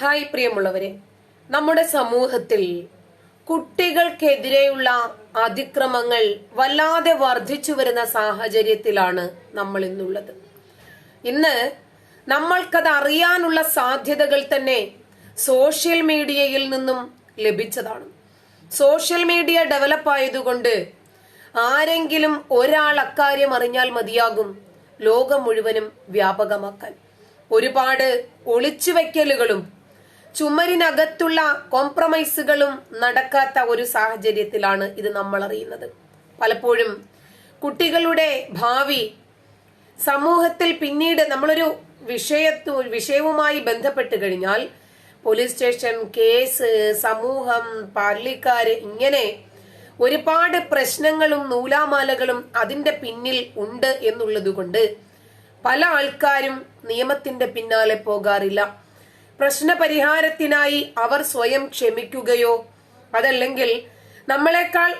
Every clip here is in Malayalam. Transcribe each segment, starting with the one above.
ഹായ് പ്രിയമുള്ളവരെ നമ്മുടെ സമൂഹത്തിൽ കുട്ടികൾക്കെതിരെയുള്ള അതിക്രമങ്ങൾ വല്ലാതെ വർദ്ധിച്ചു വരുന്ന സാഹചര്യത്തിലാണ് നമ്മൾ ഇന്നുള്ളത്. ഇന്ന് നമ്മൾക്കത് അറിയാനുള്ള സാധ്യതകൾ തന്നെ സോഷ്യൽ മീഡിയയിൽ നിന്നും ലഭിച്ചതാണ്. സോഷ്യൽ മീഡിയ ഡെവലപ്പ് ആയതുകൊണ്ട് ആരെങ്കിലും ഒരാൾ അക്കാര്യം അറിഞ്ഞാൽ മതിയാകും ലോകം മുഴുവനും വ്യാപകമാക്കാൻ. ഒരുപാട് ഒളിച്ചു ഒളിച്ചുവെക്കലുകളും ചുമരിനകത്തുള്ള കോംപ്രമൈസുകളും നടക്കാത്ത ഒരു സാഹചര്യത്തിലാണ് ഇത് നമ്മൾ അറിയുന്നത് പലപ്പോഴും കുട്ടികളുടെ ഭാവി സമൂഹത്തിൽ പിന്നീട് നമ്മളൊരു വിഷയത്തു വിഷയവുമായി ബന്ധപ്പെട്ട് കഴിഞ്ഞാൽ പോലീസ് സ്റ്റേഷൻ കേസ് സമൂഹം പള്ളിക്കാര് ഇങ്ങനെ ഒരുപാട് പ്രശ്നങ്ങളും നൂലാമാലകളും അതിന്റെ പിന്നിൽ ഉണ്ട് എന്നുള്ളത് കൊണ്ട് പല ആൾക്കാരും നിയമത്തിന്റെ പിന്നാലെ പോകാറില്ല. പ്രശ്നപരിഹാരത്തിനായി അവർ സ്വയം ക്ഷമിക്കുകയോ അതല്ലെങ്കിൽ നമ്മളെക്കാൾ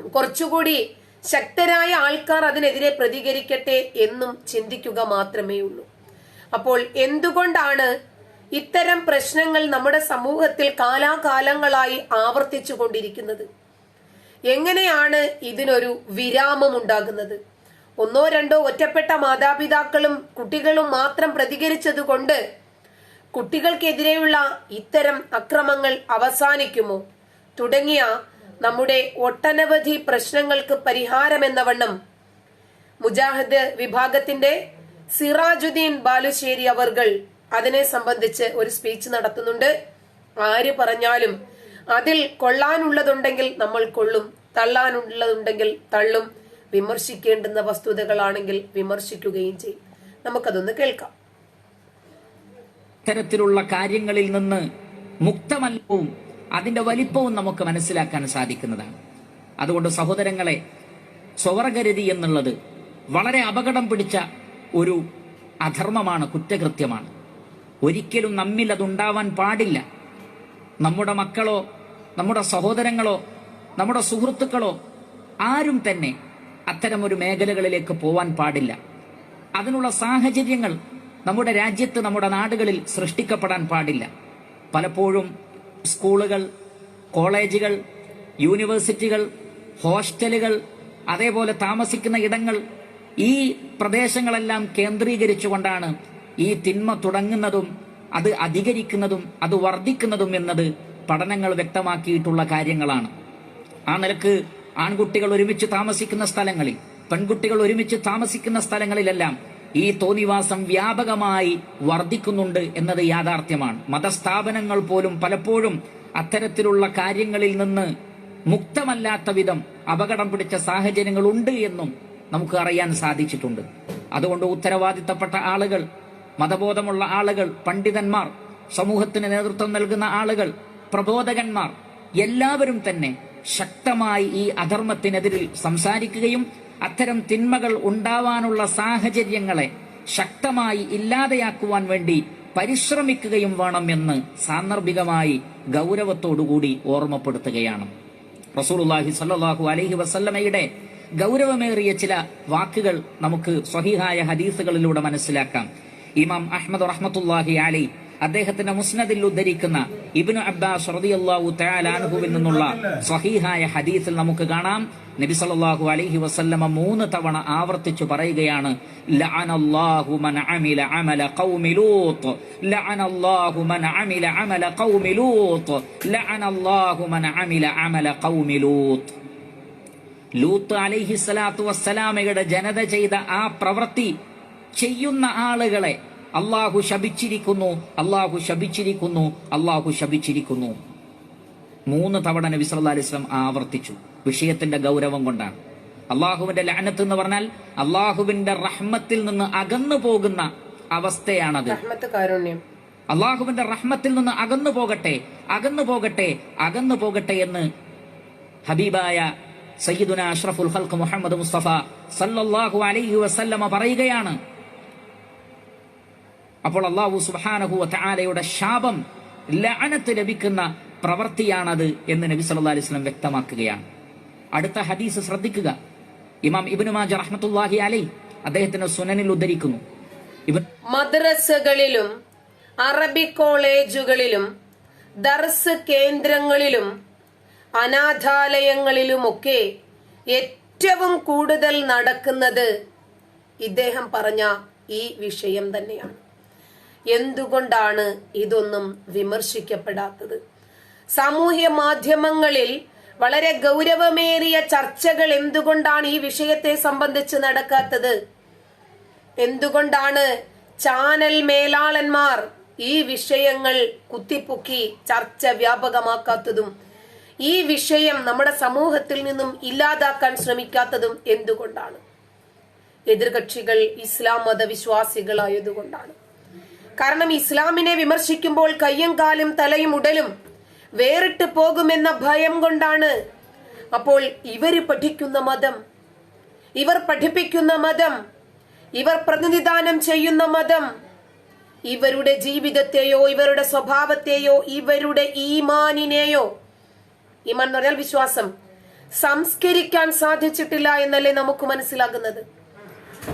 കുറച്ചുകൂടി ശക്തരായ ആൾക്കാർ അതിനെതിരെ പ്രതികരിക്കട്ടെ എന്നും ചിന്തിക്കുക മാത്രമേ ഉള്ളൂ അപ്പോൾ എന്തുകൊണ്ടാണ് ഇത്തരം പ്രശ്നങ്ങൾ നമ്മുടെ സമൂഹത്തിൽ കാലാകാലങ്ങളായി ആവർത്തിച്ചു കൊണ്ടിരിക്കുന്നത്? എങ്ങനെയാണ് ഇതിനൊരു വിരാമം ഉണ്ടാകുന്നത്? ഒന്നോ രണ്ടോ ഒറ്റപ്പെട്ട മാതാപിതാക്കളും കുട്ടികളും മാത്രം പ്രതികരിച്ചതുകൊണ്ട് കുട്ടികൾക്കെതിരെയുള്ള ഇത്തരം അക്രമങ്ങൾ അവസാനിക്കുമോ? തുടങ്ങിയ നമ്മുടെ ഒട്ടനവധി പ്രശ്നങ്ങൾക്ക് പരിഹാരമെന്നവണ്ണം മുജാഹിദ് വിഭാഗത്തിന്റെ സിറാജുദ്ദീൻ ബാലുശ്ശേരി അവർകൾ അതിനെ സംബന്ധിച്ച് ഒരു സ്പീച്ച് നടത്തുന്നുണ്ട്. ആര് പറഞ്ഞാലും അതിൽ കൊള്ളാനുള്ളതുണ്ടെങ്കിൽ നമ്മൾ കൊള്ളും തള്ളാനുള്ളതുണ്ടെങ്കിൽ തള്ളും വിമർശിക്കേണ്ടുന്ന വസ്തുതകളാണെങ്കിൽ വിമർശിക്കുകയും ചെയ്യും. നമുക്കതൊന്ന് കേൾക്കാം. ഇത്തരത്തിലുള്ള കാര്യങ്ങളിൽ നിന്ന് മുക്തമല്ലവും അതിന്റെ വലിപ്പവും നമുക്ക് മനസ്സിലാക്കാൻ സാധിക്കുന്നതാണ്. അതുകൊണ്ട് സഹോദരങ്ങളെ സ്വവർഗരതി എന്നുള്ളത് വളരെ അപകടം പിടിച്ച ഒരു അധർമ്മമാണ് കുറ്റകൃത്യമാണ്. ഒരിക്കലും നമ്മിൽ അതുണ്ടാവാൻ പാടില്ല. നമ്മുടെ മക്കളോ നമ്മുടെ സഹോദരങ്ങളോ നമ്മുടെ സുഹൃത്തുക്കളോ ആരും തന്നെ അത്തരമൊരു മേഖലകളിലേക്ക് പോവാൻ പാടില്ല. അതിനുള്ള സാഹചര്യങ്ങൾ നമ്മുടെ രാജ്യത്ത് നമ്മുടെ നാടുകളിൽ സൃഷ്ടിക്കപ്പെടാൻ പാടില്ല. പലപ്പോഴും സ്കൂളുകൾ കോളേജുകൾ യൂണിവേഴ്സിറ്റികൾ ഹോസ്റ്റലുകൾ അതേപോലെ താമസിക്കുന്ന ഇടങ്ങൾ ഈ പ്രദേശങ്ങളെല്ലാം കേന്ദ്രീകരിച്ചുകൊണ്ടാണ് ഈ തിന്മ തുടങ്ങുന്നതും അത് അധികരിക്കുന്നതും അത് വർദ്ധിക്കുന്നതും എന്നത് പഠനങ്ങൾ വ്യക്തമാക്കിയിട്ടുള്ള കാര്യങ്ങളാണ്. ആ നിലയ്ക്ക് ആൺകുട്ടികൾ ഒരുമിച്ച് താമസിക്കുന്ന സ്ഥലങ്ങളിൽ പെൺകുട്ടികൾ ഒരുമിച്ച് താമസിക്കുന്ന സ്ഥലങ്ങളിലെല്ലാം ഈ തോന്നിവാസം വ്യാപകമായി വർദ്ധിക്കുന്നുണ്ട് എന്നത് യാഥാർത്ഥ്യമാണ്. മതസ്ഥാപനങ്ങൾ പോലും പലപ്പോഴും അത്തരത്തിലുള്ള കാര്യങ്ങളിൽ നിന്ന് മുക്തമല്ലാത്ത വിധം അപകടം പിടിച്ച സാഹചര്യങ്ങൾ ഉണ്ട് എന്നും നമുക്ക് അറിയാൻ സാധിച്ചിട്ടുണ്ട്. അതുകൊണ്ട് ഉത്തരവാദിത്തപ്പെട്ട ആളുകൾ മതബോധമുള്ള ആളുകൾ പണ്ഡിതന്മാർ സമൂഹത്തിന് നേതൃത്വം നൽകുന്ന ആളുകൾ പ്രബോധകന്മാർ എല്ലാവരും തന്നെ ശക്തമായി ഈ അധർമ്മത്തിനെതിരിൽ സംസാരിക്കുകയും അത്തരം തിന്മകൾ ഉണ്ടാവാനുള്ള സാഹചര്യങ്ങളെ ശക്തമായി ഇല്ലാതെയാക്കുവാൻ വേണ്ടി പരിശ്രമിക്കുകയും വേണം എന്ന് സാന്ദർഭികമായി ഗൗരവത്തോടുകൂടി ഓർമ്മപ്പെടുത്തുകയാണ്. റസൂലുള്ളാഹി സല്ലാഹു അലഹി വസല്ലമയുടെ ഗൗരവമേറിയ ചില വാക്കുകൾ നമുക്ക് സ്വഹിഹായ ഹദീസുകളിലൂടെ മനസ്സിലാക്കാം. ഇമാം അഹമ്മദ് റഹ്മത്തുല്ലാഹി അലി അദ്ദേഹത്തിന്റെ മുസ്നദിൽ ഉദ്ധരിക്കുന്ന ഇബിനു അബ്ബാസ് റളിയല്ലാഹു തആല അൻഹുവിൽ നിന്നുള്ള സ്വഹീഹായ ഹദീസിൽ നമുക്ക് കാണാം. നബി സല്ലല്ലാഹു അലൈഹി വസല്ലമ മൂന്ന് തവണ ആവർത്തിച്ചു പറയുകയാണ് ലഅനല്ലാഹു മൻ അമില അമല ഖൗമി ലൂത്ത് ലഅനല്ലാഹു മൻ അമില അമല ഖൗമി ലൂത്ത് ലഅനല്ലാഹു മൻ അമില അമല ഖൗമി ലൂത്ത്. ലൂത്ത് അലൈഹി സ്വലാത്തു വസ്സലാമയുടെ ജനത ചെയ്ത ആ പ്രവൃത്തി ചെയ്യുന്ന ആളുകളെ അള്ളാഹു ശപിച്ചിരിക്കുന്നു അള്ളാഹു ശപിച്ചിരിക്കുന്നു അള്ളാഹു ശപിച്ചിരിക്കുന്നു. മൂന്ന് തവണ നബി സല്ലല്ലാഹു അലൈഹി വസല്ലം ആവർത്തിച്ചു. വിഷയത്തിന്റെ ഗൗരവം കൊണ്ടാണ്. അള്ളാഹുവിന്റെ ലാനത്ത് എന്ന് പറഞ്ഞാൽ അള്ളാഹുവിന്റെ റഹ്മത്തിൽ നിന്ന് അകന്നു പോകുന്ന അവസ്ഥയാണത്. അള്ളാഹുവിന്റെ റഹ്മത്തിൽ നിന്ന് അകന്നു പോകട്ടെ അകന്നു പോകട്ടെ അകന്നു പോകട്ടെ എന്ന് ഹബീബായ സയ്യിദുന അഷ്റഫുൽ ഖൽഖ് മുഹമ്മദ് മുസ്തഫ സല്ലല്ലാഹു അലൈഹി വസല്ലമ പറയുകയാണ്. അപ്പോൾ അള്ളാഹു സുബാനഹു വതആലയുടെ ശാപം ലഅനത്ത് ലഭിക്കുന്ന പ്രവൃത്തിയാണത് എന്ന് നബി സല്ലാ അലൈഹി വസല്ലം വ്യക്തമാക്കുകയാണ്. അടുത്ത ഹദീസ് ശ്രദ്ധിക്കുക. ഇമാം ഇബിനു മാജ റഹ്മത്തുല്ലാഹി അലൈ അദ്ദേഹത്തിന്റെ സുനനിൽ ഉദ്ധരിക്കുന്നു. മദ്രസകളിലും അറബി കോളേജുകളിലും ദർസ് കേന്ദ്രങ്ങളിലും അനാഥാലയങ്ങളിലുമൊക്കെ ഏറ്റവും കൂടുതൽ നടക്കുന്നത് ഇദ്ദേഹം പറഞ്ഞ ഈ വിഷയം തന്നെയാണ്. എന്തുകൊണ്ടാണ് ഇതൊന്നും വിമർശിക്കപ്പെടാത്തത്? സാമൂഹ്യ മാധ്യമങ്ങളിൽ വളരെ ഗൗരവമേറിയ ചർച്ചകൾ എന്തുകൊണ്ടാണ് ഈ വിഷയത്തെ സംബന്ധിച്ച് നടക്കാത്തത്? എന്തുകൊണ്ടാണ് ചാനൽ മേലാളന്മാർ ഈ വിഷയങ്ങൾ കുത്തിപ്പൊക്കി ചർച്ച വ്യാപകമാക്കാത്തതും ഈ വിഷയം നമ്മുടെ സമൂഹത്തിൽ നിന്നും ഇല്ലാതാക്കാൻ ശ്രമിക്കാത്തതും എന്തുകൊണ്ടാണ്? എതിർകക്ഷികൾ ഇസ്ലാം മതവിശ്വാസികളായതുകൊണ്ടാണ്. കാരണം ഇസ്ലാമിനെ വിമർശിക്കുമ്പോൾ കയ്യും കാലും തലയും ഉടലും വേറിട്ട് പോകുമെന്ന ഭയം കൊണ്ടാണ്. അപ്പോൾ ഇവർ പഠിക്കുന്ന മതം ഇവർ പഠിപ്പിക്കുന്ന മതം ഇവർ പ്രതിനിധാനം ചെയ്യുന്ന മതം ഇവരുടെ ജീവിതത്തെയോ ഇവരുടെ സ്വഭാവത്തെയോ ഇവരുടെ ഈമാനിനെയോ ഈമാൻ എന്ന് പറഞ്ഞാൽ വിശ്വാസം സംസ്കരിക്കാൻ സാധിച്ചിട്ടില്ല എന്നല്ലേ നമുക്ക് മനസ്സിലാകുന്നത്.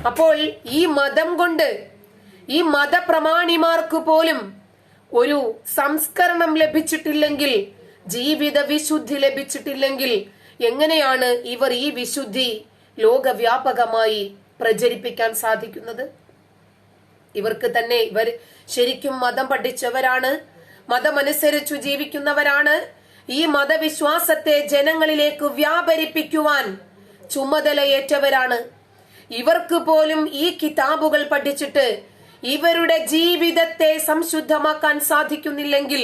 അപ്പോൾ ഈ മതം കൊണ്ട് ഈ മതപ്രമാണിമാർക്ക് പോലും ഒരു സംസ്കരണം ലഭിച്ചിട്ടില്ലെങ്കിൽ ജീവിത വിശുദ്ധി ലഭിച്ചിട്ടില്ലെങ്കിൽ എങ്ങനെയാണ് ഇവർ ഈ വിശുദ്ധി ലോകവ്യാപകമായി പ്രചരിപ്പിക്കാൻ സാധിക്കുന്നത്? ഇവർക്ക് തന്നെ ഇവർ ശരിക്കും മതം പഠിച്ചവരാണ് മതമനുസരിച്ചു ജീവിക്കുന്നവരാണ്. ഈ മതവിശ്വാസത്തെ ജനങ്ങളിലേക്ക് വ്യാപരിപ്പിക്കുവാൻ ചുമതലയേറ്റവരാണ്. ഇവർക്ക് പോലും ഈ കിതാബുകൾ പഠിച്ചിട്ട് ഇവരുടെ ജീവിതത്തെ സംശുദ്ധമാക്കാൻ സാധിക്കുന്നില്ലെങ്കിൽ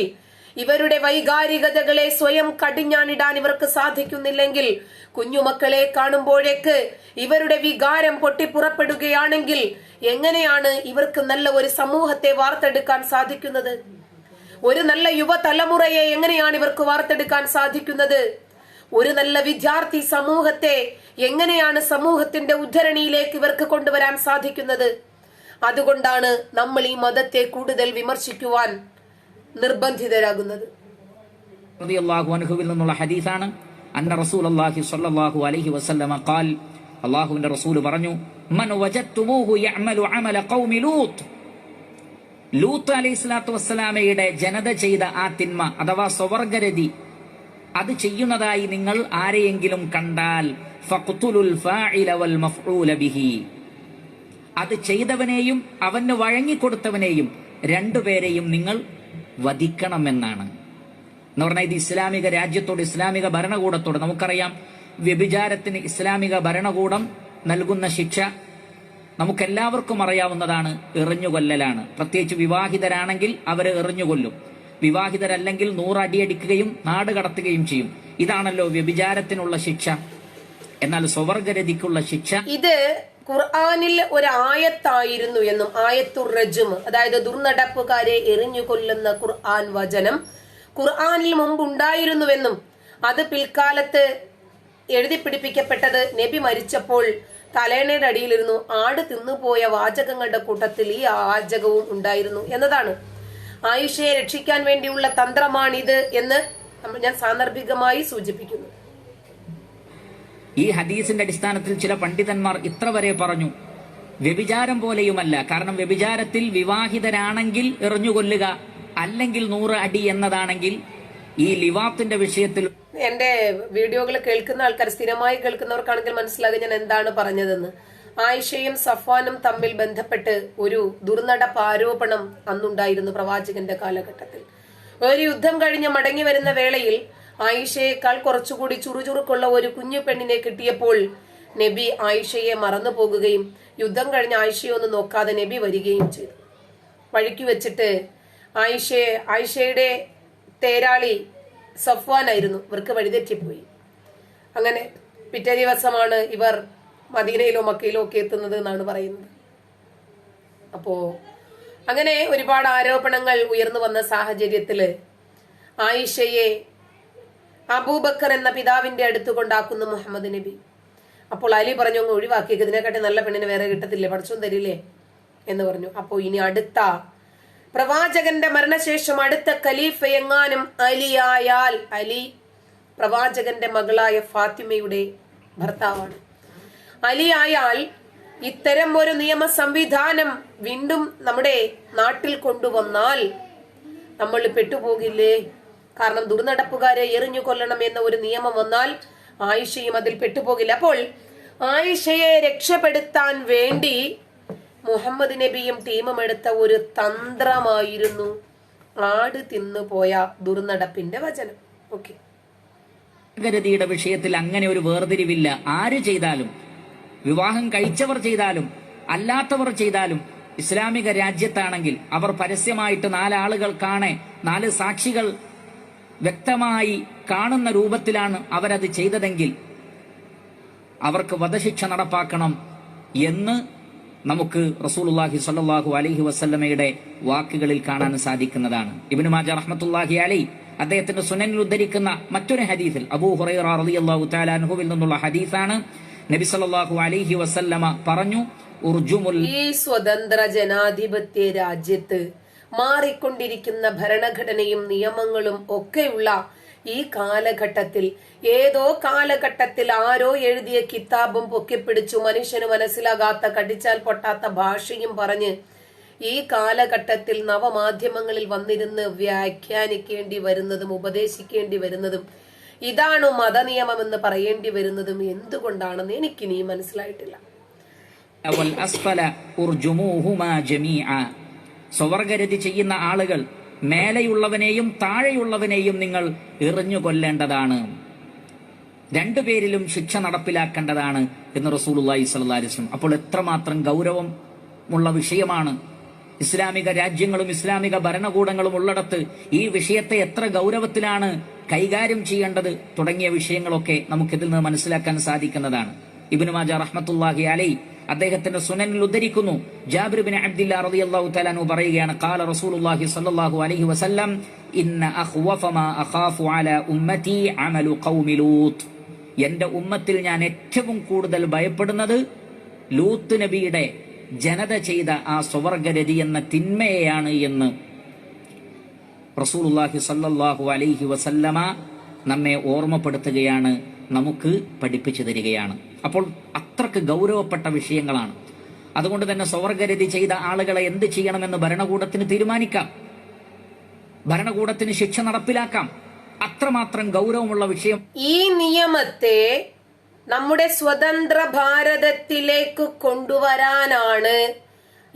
ഇവരുടെ വൈകാരികതകളെ സ്വയം കടിഞ്ഞാണിടാൻ ഇവർക്ക് സാധിക്കുന്നില്ലെങ്കിൽ കുഞ്ഞുമക്കളെ കാണുമ്പോഴേക്ക് ഇവരുടെ വികാരം പൊട്ടിപ്പുറപ്പെടുകയാണെങ്കിൽ എങ്ങനെയാണ് ഇവർക്ക് നല്ല ഒരു സമൂഹത്തെ വാർത്തെടുക്കാൻ സാധിക്കുന്നത്? ഒരു നല്ല യുവതലമുറയെ എങ്ങനെയാണ് ഇവർക്ക് വാർത്തെടുക്കാൻ സാധിക്കുന്നത്? ഒരു നല്ല വിദ്യാർത്ഥി സമൂഹത്തെ എങ്ങനെയാണ് സമൂഹത്തിന്റെ ഉദ്ധരണിയിലേക്ക് ഇവർക്ക് കൊണ്ടുവരാൻ സാധിക്കുന്നത്? അതുകൊണ്ടാണ് നമ്മൾ ഈ മതത്തെ കൂടുതൽ വിമർശിക്കുവാൻ നിർബന്ധിതരാകുന്നത്. നിന്നുള്ള ഹദീസാണ്. അന്ന റസൂലുള്ളാഹി സ്വല്ലല്ലാഹു അലൈഹി വസല്ലമ ഖാൽ അല്ലാഹുവിന്റെ റസൂൽ പറഞ്ഞു മൻ വജത്തുമൂഹു യഅമലു അമല ഖൗമി ലൂത്ത്. ലൂത്ത് അലൈഹി വസ്സലാമയുടെ ജനത ചെയ്ത ആ തിന്മ അഥവാ സ്വവർഗരതി അത് ചെയ്യുന്നതായി നിങ്ങൾ ആരെയെങ്കിലും കണ്ടാൽ ഫഖ്തുലുൽ ഫാഇല വൽ മഫ്ഊല ബിഹി. അത് ചെയ്തവനെയും അവന് വഴങ്ങിക്കൊടുത്തവനെയും രണ്ടുപേരെയും നിങ്ങൾ വധിക്കണമെന്നാണ്. എന്ന് പറഞ്ഞാൽ ഇത് ഇസ്ലാമിക രാജ്യത്തോട് ഇസ്ലാമിക ഭരണകൂടത്തോട് നമുക്കറിയാം. വ്യഭിചാരത്തിന് ഇസ്ലാമിക ഭരണകൂടം നൽകുന്ന ശിക്ഷ നമുക്കെല്ലാവർക്കും അറിയാവുന്നതാണ് എറിഞ്ഞുകൊല്ലലാണ്. പ്രത്യേകിച്ച് വിവാഹിതരാണെങ്കിൽ അവരെ എറിഞ്ഞുകൊല്ലും. വിവാഹിതരല്ലെങ്കിൽ നൂറടിയടിക്കുകയും നാട് കടത്തുകയും ചെയ്യും. ഇതാണല്ലോ വ്യഭിചാരത്തിനുള്ള ശിക്ഷ. എന്നാൽ സ്വവർഗരതിക്കുള്ള ശിക്ഷ. ഇത് ഖുർആനിൽ ഒരു ആയത്തായിരുന്നു എന്നും ആയത്തുർ റജും അതായത് ദുർനടപ്പുകാരെ എറിഞ്ഞു കൊല്ലുന്ന ഖുർആൻ വചനം ഖുർആാനിൽ മുമ്പ് ഉണ്ടായിരുന്നുവെന്നും അത് പിൽക്കാലത്ത് എഴുതി പിടിപ്പിക്കപ്പെട്ടത് നബി മരിച്ചപ്പോൾ തലേണയുടെ അടിയിലിരുന്നു. ആട് തിന്നുപോയ വാചകങ്ങളുടെ കൂട്ടത്തിൽ ഈ വാചകവും ഉണ്ടായിരുന്നു എന്നതാണ്. ആയുഷയെ രക്ഷിക്കാൻ വേണ്ടിയുള്ള തന്ത്രമാണിത് എന്ന് ഞാൻ സാന്ദർഭികമായി സൂചിപ്പിക്കുന്നു. ഈ ഹദീസിന്റെ അടിസ്ഥാനത്തിൽ ചില പണ്ഡിതന്മാർ ഇത്ര വരെ പറഞ്ഞു വ്യഭിചാരം പോലെയുമല്ല. കാരണം വ്യഭിചാരത്തിൽ വിവാഹിതരാണെങ്കിൽ എറിഞ്ഞുകൊല്ലുക അല്ലെങ്കിൽ നൂറ് അടി എന്നതാണെങ്കിൽ ഈ ലിവാത്തിന്റെ വിഷയത്തിൽ എന്റെ വീഡിയോകൾ കേൾക്കുന്ന ആൾക്കാർ സ്ഥിരമായി കേൾക്കുന്നവർക്കാണെങ്കിൽ മനസ്സിലാകും ഞാൻ എന്താണ് പറഞ്ഞതെന്ന്. ആയിഷയും സഫാനും തമ്മിൽ ബന്ധപ്പെട്ട് ഒരു ദുർനടപ്പ് ആരോപണം അന്നുണ്ടായിരുന്നു പ്രവാചകന്റെ കാലഘട്ടത്തിൽ. ഒരു യുദ്ധം കഴിഞ്ഞ് മടങ്ങി വരുന്ന വേളയിൽ ആയിഷയേക്കാൾ കുറച്ചുകൂടി ചുറുചുറുക്കുള്ള ഒരു കുഞ്ഞു പെണ്ണിനെ കിട്ടിയപ്പോൾ നബി ആയിഷയെ മറന്നു പോകുകയും യുദ്ധം കഴിഞ്ഞ ആയിഷയെ ഒന്ന് നോക്കാതെ നബി വരികയും ചെയ്തു. വഴിക്ക് വെച്ചിട്ട് ആയിഷയെ ആയിഷയുടെ തേരാളി സഫ്വാനായിരുന്നു ഇവർക്ക് വഴിതെറ്റിപ്പോയി. അങ്ങനെ പിറ്റേ ദിവസമാണ് ഇവർ മദീനയിലോ മക്കയിലോ ഒക്കെ എത്തുന്നത് എന്നാണ് പറയുന്നത്. അപ്പോ അങ്ങനെ ഒരുപാട് ആരോപണങ്ങൾ ഉയർന്നു വന്ന സാഹചര്യത്തിൽ ആയിഷയെ അബൂബക്കർ എന്ന പിതാവിന്റെ അടുത്ത് കൊണ്ടാക്കുന്നു മുഹമ്മദ് നബി. അപ്പോൾ അലി പറഞ്ഞു അങ്ങ് ഒഴിവാക്കിയത് ഇതിനെക്കാട്ടി നല്ല പെണ്ണിന് വേറെ കിട്ടത്തില്ലേ? പഠിച്ചും തരില്ലേ? എന്ന് പറഞ്ഞു. അപ്പോ ഇനി അടുത്ത പ്രവാചകന്റെ മരണശേഷം അടുത്ത ഖലീഫ എങ്ങാനും അലിയായാൽ അലി പ്രവാചകന്റെ മകളായ ഫാത്തിമയുടെ ഭർത്താവാണ്. അലിയായാൽ ഇത്തരം ഒരു നിയമ സംവിധാനം വീണ്ടും നമ്മുടെ നാട്ടിൽ കൊണ്ടുവന്നാൽ നമ്മൾ പെട്ടുപോകില്ലേ? കാരണം ദുർനടപ്പുകാരെ എറിഞ്ഞു കൊല്ലണം എന്ന ഒരു നിയമം വന്നാൽ ആയിഷയും അതിൽ പെട്ടുപോകില്ല. അപ്പോൾ ആയിഷയെ രക്ഷപ്പെടുത്താൻ വേണ്ടി മുഹമ്മദ് നബിയും ടീമും എടുത്ത ഒരു തന്ത്രമായിരുന്നു ആട് തിന്നുപോയ ദുർനടപ്പിന്റെ വചനം. ഓക്കെ. ഗതിയുടെ വിഷയത്തിൽ അങ്ങനെ ഒരു വേർതിരിവില്ല. ആര് ചെയ്താലും വിവാഹം കഴിച്ചവർ ചെയ്താലും അല്ലാത്തവർ ചെയ്താലും ഇസ്ലാമിക രാജ്യത്താണെങ്കിൽ അവർ പരസ്യമായിട്ട് നാലാളുകൾ കാണെ നാല് സാക്ഷികൾ വ്യക്തമായി കാണുന്ന രൂപത്തിലാണ് അവരത് ചെയ്തതെങ്കിൽ അവർക്ക് വധശിക്ഷ നടപ്പാക്കണം എന്ന് നമുക്ക് റസൂലുള്ളാഹി സല്ലാഹു അലഹി വസ്ല്ലമയുടെ വാക്കുകളിൽ കാണാൻ സാധിക്കുന്നതാണ്. ഇബ്നു മാജ റഹ്മത്തുല്ലാഹി അലൈ അദ്ദേഹത്തിന്റെ സുനനിൽ ഉദ്ധരിക്കുന്ന മറ്റൊരു ഹദീസിൽ അബൂ ഹുറൈറ നിന്നുള്ള ഹദീസാണ്. നബി സല്ലാഹു അലൈഹി വസല്ലമ പറഞ്ഞു ഉർജുമുൽ ഈ സ്വതന്ത്ര ജനാധിപത്യ രാജ്യത്ത് മാറിക്കൊണ്ടിരിക്കുന്ന ഭരണഘടനയും നിയമങ്ങളും ഒക്കെയുള്ള ഈ കാലഘട്ടത്തിൽ ഏതോ കാലഘട്ടത്തിൽ ആരോ എഴുതിയ കിതാബും പൊക്കിപ്പിടിച്ചു മനുഷ്യന് മനസ്സിലാകാത്ത കടിച്ചാൽ പൊട്ടാത്ത ഭാഷയും പറഞ്ഞ് ഈ കാലഘട്ടത്തിൽ നവമാധ്യമങ്ങളിൽ വന്നിരുന്ന് വ്യാഖ്യാനിക്കേണ്ടി വരുന്നതും ഉപദേശിക്കേണ്ടി വരുന്നതും ഇതാണ് മതനിയമമെന്ന് പറയേണ്ടി വരുന്നതും എന്തുകൊണ്ടാണെന്ന് എനിക്കിനി മനസ്സിലായിട്ടില്ല. സ്വവർഗരതി ചെയ്യുന്ന ആളുകൾ മേലെയുള്ളവനെയും താഴെയുള്ളവനെയും നിങ്ങൾ എറിഞ്ഞു കൊല്ലേണ്ടതാണ് രണ്ടുപേരിലും ശിക്ഷ നടപ്പിലാക്കേണ്ടതാണ് എന്ന് അലൈഹി വസല്ലം. അപ്പോൾ എത്രമാത്രം ഗൗരവം ഉള്ള വിഷയമാണ്. ഇസ്ലാമിക രാജ്യങ്ങളും ഇസ്ലാമിക ഭരണകൂടങ്ങളും ഉള്ളിടത്ത് ഈ വിഷയത്തെ എത്ര ഗൗരവത്തിലാണ് കൈകാര്യം ചെയ്യേണ്ടത് തുടങ്ങിയ വിഷയങ്ങളൊക്കെ നമുക്കിതിൽ നിന്ന് മനസ്സിലാക്കാൻ സാധിക്കുന്നതാണ്. ഇബ്നു മാജ റഹ്മത്തുള്ളാഹി അലൈ അദ്ദേഹത്തിന്റെ സുനനിൽ ഉദ്ധരിക്കുന്നു. ജാബിർ ബിൻ അബ്ദില്ല റളിയല്ലാഹു തആല അൻഹു പറയുകയാണ് ഖാല റസൂലുള്ളാഹി സ്വല്ലല്ലാഹു അലൈഹി വസല്ലം ഇന്ന അഖ്വഫ മാ അഖാഫു അലാ ഉമ്മതി അമലു ഖൗമി ലൂത്ത്. എന്റെ ഉമ്മത്തിൽ ഞാൻ ഏറ്റവും കൂടുതൽ ഭയപ്പെടുന്നത് ലൂത്ത് നബിയുടെ ജനത ചെയ്ത ആ സ്വവർഗരതി എന്ന തിന്മയെയാണ് എന്ന്. റസൂലുള്ളാഹി സല്ലാഹു അലൈഹി വസല്ലമ നമ്മെ ഓർമ്മപ്പെടുത്തുകയാണ് നമുക്ക് പഠിപ്പിച്ചു തരികയാണ്. അപ്പോൾ അത്രയ്ക്ക് ഗൗരവപ്പെട്ട വിഷയങ്ങളാണ്. അതുകൊണ്ട് തന്നെ സ്വവർഗരതി ചെയ്ത ആളുകളെ എന്ത് ചെയ്യണമെന്ന് ഭരണകൂടത്തിന് തീരുമാനിക്കാം. ഭരണകൂടത്തിന് ശിക്ഷ നടപ്പിലാക്കാം. അത്രമാത്രം ഗൗരവമുള്ള വിഷയം. ഈ നിയമത്തെ നമ്മുടെ സ്വതന്ത്ര ഭാരതത്തിലേക്ക് കൊണ്ടുവരാനാണ്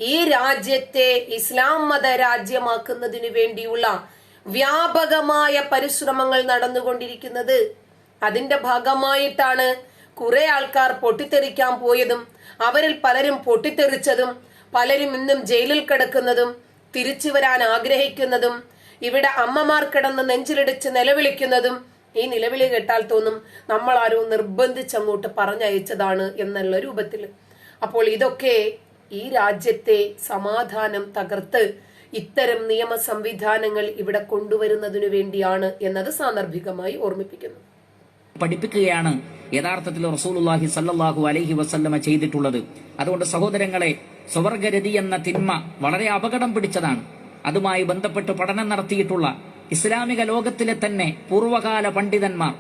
ഈ രാജ്യത്തെ ഇസ്ലാം മത രാജ്യമാക്കുന്നതിനു വേണ്ടിയുള്ള വ്യാപകമായ പരിശ്രമങ്ങൾ നടന്നുകൊണ്ടിരിക്കുന്നത്. അതിന്റെ ഭാഗമായിട്ടാണ് കുറെ ആൾക്കാർ പൊട്ടിത്തെറിക്കാൻ പോയതും അവരിൽ പലരും പൊട്ടിത്തെറിച്ചതും പലരും ഇന്നും ജയിലിൽ കിടക്കുന്നതും തിരിച്ചു വരാൻ ആഗ്രഹിക്കുന്നതും ഇവിടെ അമ്മമാർ കിടന്ന് നെഞ്ചിലിടിച്ച് നിലവിളിക്കുന്നതും ഈ നിലവിളി കേട്ടാൽ തോന്നും നമ്മൾ ആരോ നിർബന്ധിച്ചങ്ങോട്ട് പറഞ്ഞയച്ചതാണ് എന്നുള്ള രൂപത്തിൽ. അപ്പോൾ ഇതൊക്കെ ഈ രാജ്യത്തെ സമാധാനം തകർത്ത് ഇത്തരം നിയമ സംവിധാനങ്ങൾ ഇവിടെ കൊണ്ടുവരുന്നതിനു വേണ്ടിയാണ് എന്നത് സാന്ദർഭികമായി ഓർമ്മിപ്പിക്കുന്നു. പഠിപ്പിക്കുകയാണ് യഥാർത്ഥത്തിൽ റസൂലുള്ളാഹി സല്ലാഹു അലഹി വസല്ലമ ചെയ്തിട്ടുള്ളത്. അതുകൊണ്ട് സഹോദരങ്ങളെ സ്വവർഗരതി എന്ന തിന്മ വളരെ അപകടം പിടിച്ചതാണ്. അതുമായി ബന്ധപ്പെട്ട് പഠനം നടത്തിയിട്ടുള്ള ഇസ്ലാമിക ലോകത്തിലെ തന്നെ പൂർവകാല പണ്ഡിതന്മാർ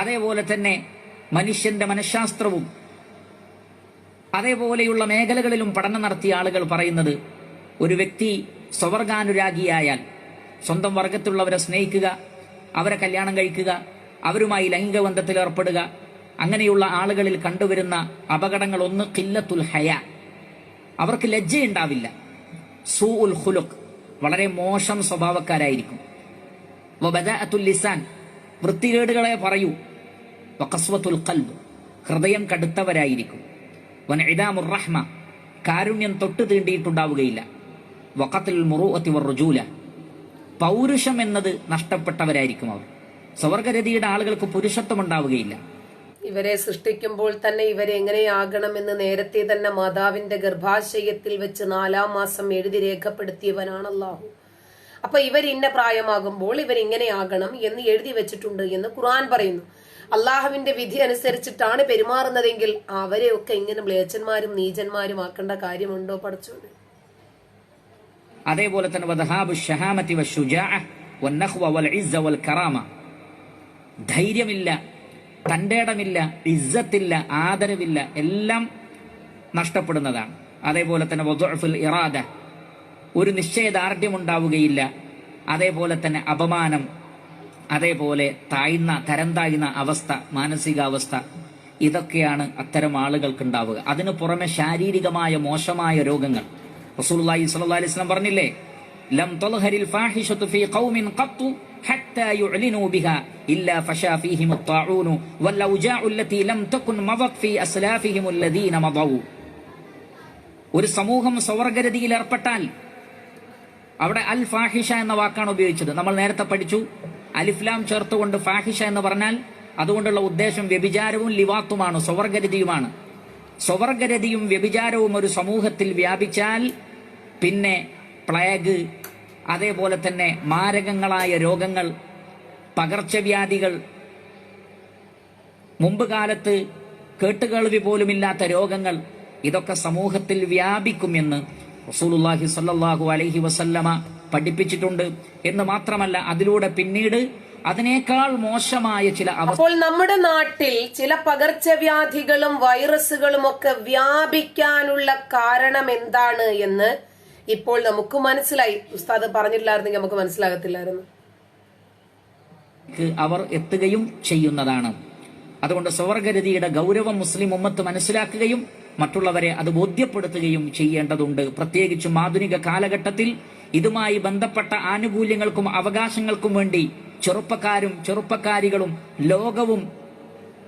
അതേപോലെ തന്നെ മനുഷ്യന്റെ മനഃശാസ്ത്രവും അതേപോലെയുള്ള മേഖലകളിലും പഠനം നടത്തിയ ആളുകൾ പറയുന്നത് ഒരു വ്യക്തി സ്വവർഗാനുരാഗിയായാൽ സ്വന്തം വർഗത്തിലുള്ളവരെ സ്നേഹിക്കുക അവരെ കല്യാണം കഴിക്കുക അവരുമായി ലൈംഗബന്ധത്തിൽ ഏർപ്പെടുക. അങ്ങനെയുള്ള ആളുകളിൽ കണ്ടുവരുന്ന അപകടങ്ങൾ ഒന്ന് കില്ലത്തുൽ ഹയ. അവർക്ക് ലജ്ജയുണ്ടാവില്ല. സൂ ഉൽ ഹുലുഖ് വളരെ മോശം സ്വഭാവക്കാരായിരിക്കും. വബദഅത്തുൽ ലിസാൻ വൃത്തികേടുകളെ പറയൂ. വഖസ്വത്തുൽ ഖൽബ് ഹൃദയം കടുത്തവരായിരിക്കും. വൻഇദാമുർ റഹ്മ കാരുണ്യം തൊട്ട് തീണ്ടിയിട്ടുണ്ടാവുകയില്ല. വക്കത്തിൽ വഖത്തുൽ വർ റുജൂല പൗരുഷം എന്നത് നഷ്ടപ്പെട്ടവരായിരിക്കും അവർ. സ്വർഗരതിയുടെ ആളുകൾക്ക് പുരുഷത്വം ഉണ്ടാവുകയില്ല ഇവരെ സൃഷ്ടിക്കുമ്പോൾ തന്നെ ഇവരെ എങ്ങനെയാകണമെന്ന് നേരത്തെ തന്നെ മാതാവിന്റെ ഗർഭാശയത്തിൽ വെച്ച് നാലാം മാസം എഴുതി രേഖപ്പെടുത്തിയവനാണ് അള്ളാഹു അപ്പൊ ഇവർ ഇന്ന പ്രായമാകുമ്പോൾ ഇവർ ഇങ്ങനെയാകണം എന്ന് എഴുതി വെച്ചിട്ടുണ്ട് എന്ന് ഖുർആൻ പറയുന്നു. അള്ളാഹുവിന്റെ വിധി അനുസരിച്ചിട്ടാണ് പെരുമാറുന്നതെങ്കിൽ അവരെയൊക്കെ ഇങ്ങനെ മ്ലേച്ഛന്മാരും നീചന്മാരും ആക്കേണ്ട കാര്യമുണ്ടോ പഠിച്ചോണ്ട്? അതേപോലെ തന്നെ ധൈര്യമില്ല തന്റെ ഇടമില്ല ഇസ്സത്തില്ല ആദരവില്ല എല്ലാം നഷ്ടപ്പെടുന്നതാണ്. അതേപോലെ തന്നെ വദുഅഫുൽ ഇറാദ ഒരു നിശ്ചയദാർഢ്യം ഉണ്ടാവുകയില്ല അതേപോലെ തന്നെ അപമാനം അതേപോലെ താഴ്ന്ന തരം താഴ്ന്ന അവസ്ഥ മാനസികാവസ്ഥ ഇതൊക്കെയാണ് അത്തരം ആളുകൾക്ക് ഉണ്ടാവുക അതിനു പുറമെ ശാരീരികമായ മോശമായ രോഗങ്ങൾ. സ്വല്ലല്ലാഹി അലൈഹി സ്വലം പറഞ്ഞില്ലേ ലം ഫീ ഖൗമിൻ ഖത്തു ഹത്താ യുഅ്ലിനു ബിഹാ ഇല്ലാ ഫശാ ഫീഹിം الطاعون والأوجاع التي لم تكن مضت في أسلافهم الذين مضوا ഒരു സമൂഹം സ്വർഗരതിയിൽ ഏർപ്പെട്ടാൽ അവിടെ അൽ ഫാഹിഷ എന്ന വാക്കാണ് ഉപയോഗിച്ചത് നമ്മൾ നേരത്തെ പഠിച്ചു അലിഫ്ലാം ചേർത്തുകൊണ്ട് ഫാഹിഷ എന്ന് പറഞ്ഞാൽ അതുകൊണ്ടുള്ള ഉദ്ദേശം വ്യഭിചാരവും ലിവാത്തുമാണ് സ്വർഗരതിയുമാണ് സ്വർഗരതിയും വ്യഭിചാരവും ഒരു സമൂഹത്തിൽ വ്യാപിച്ചാൽ പിന്നെ പ്ലേഗ് അതേപോലെ തന്നെ മാരകങ്ങളായ രോഗങ്ങൾ പകർച്ചവ്യാധികൾ മുമ്പ് കാലത്ത് കേട്ടുകേൾവി പോലുമില്ലാത്ത രോഗങ്ങൾ ഇതൊക്കെ സമൂഹത്തിൽ വ്യാപിക്കുമെന്ന് റസൂലുള്ളാഹി സ്വല്ലല്ലാഹു അലഹി വസല്ലമ പഠിപ്പിച്ചിട്ടുണ്ട്. എന്ന് മാത്രമല്ല അതിലൂടെ പിന്നീട് അതിനേക്കാൾ മോശമായ ചില അപ്പോൾ നമ്മുടെ നാട്ടിൽ ചില പകർച്ചവ്യാധികളും വൈറസുകളും ഒക്കെ വ്യാപിക്കാനുള്ള കാരണം എന്താണ് എന്ന് ഇപ്പോൾ നമുക്ക് മനസ്സിലായി. ഉസ്താദ് പറഞ്ഞിട്ടില്ലായിരുന്നെങ്കിൽ നമുക്ക് മനസ്സിലാകത്തില്ലായിരുന്നു. അവർ എത്തുകയും ചെയ്യുന്നതാണ്. അതുകൊണ്ട് സ്വർഗരതിയുടെ ഗൗരവം മുസ്ലിം ഉമ്മത്ത് മനസ്സിലാക്കുകയും മറ്റുള്ളവരെ അത് ബോധ്യപ്പെടുത്തുകയും ചെയ്യേണ്ടതുണ്ട്. പ്രത്യേകിച്ചും ആധുനിക കാലഘട്ടത്തിൽ ഇതുമായി ബന്ധപ്പെട്ട ആനുകൂല്യങ്ങൾക്കും അവകാശങ്ങൾക്കും വേണ്ടി ചെറുപ്പക്കാരും ചെറുപ്പക്കാരികളും ലോകവും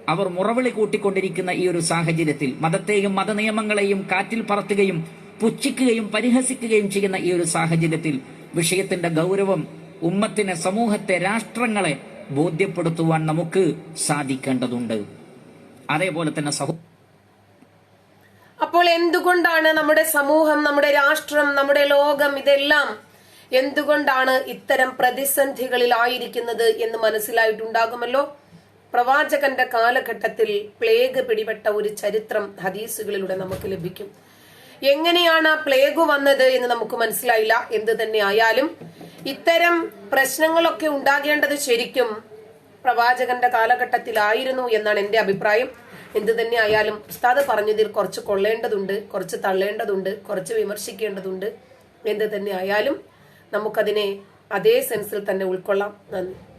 അവർ മുറവിളി കൂട്ടിക്കൊണ്ടിരിക്കുന്ന ഈ ഒരു സാഹചര്യത്തിൽ മതത്തെയും മതനിയമങ്ങളെയും കാറ്റിൽ പറത്തുകയും പുച്ഛിക്കുകയും പരിഹസിക്കുകയും ചെയ്യുന്ന ഈ ഒരു സാഹചര്യത്തിൽ വിഷയത്തിന്റെ ഗൗരവം ഉമ്മത്തിനെ സമൂഹത്തെ രാഷ്ട്രങ്ങളെ ബോധ്യപ്പെടുത്തുവാൻ നമുക്ക് സാധിക്കേണ്ടതുണ്ട്. അതേപോലെ തന്നെ സഹോ അപ്പോൾ എന്തുകൊണ്ടാണ് നമ്മുടെ സമൂഹം നമ്മുടെ രാഷ്ട്രം നമ്മുടെ ലോകം ഇതെല്ലാം എന്തുകൊണ്ടാണ് ഇത്തരം പ്രതിസന്ധികളിലായിരിക്കുന്നത് എന്ന് മനസ്സിലായിട്ടുണ്ടാകുമല്ലോ? പ്രവാചകന്റെ കാലഘട്ടത്തിൽ പ്ലേഗ് പിടിപെട്ട ഒരു ചരിത്രം ഹദീസുകളിലൂടെ നമുക്ക് ലഭിക്കും. എങ്ങനെയാണ് ആ പ്ലേഗ് വന്നത് എന്ന് നമുക്ക് മനസ്സിലായില്ല. എന്ത് തന്നെ ആയാലും ഇത്തരം പ്രശ്നങ്ങളൊക്കെ ഉണ്ടാകേണ്ടത് ശരിക്കും പ്രവാചകന്റെ കാലഘട്ടത്തിലായിരുന്നു എന്നാണ് എന്റെ അഭിപ്രായം. എന്ത് തന്നെ ആയാലും ഉസ്താദ് പറഞ്ഞതിൽ കുറച്ച് കൊള്ളേണ്ടതുണ്ട് കുറച്ച് തള്ളേണ്ടതുണ്ട് കുറച്ച് വിമർശിക്കേണ്ടതുണ്ട്. എന്ത് തന്നെ ആയാലും നമുക്കതിനെ അതേ സെൻസിൽ തന്നെ ഉൾക്കൊള്ളാം. നന്ദി.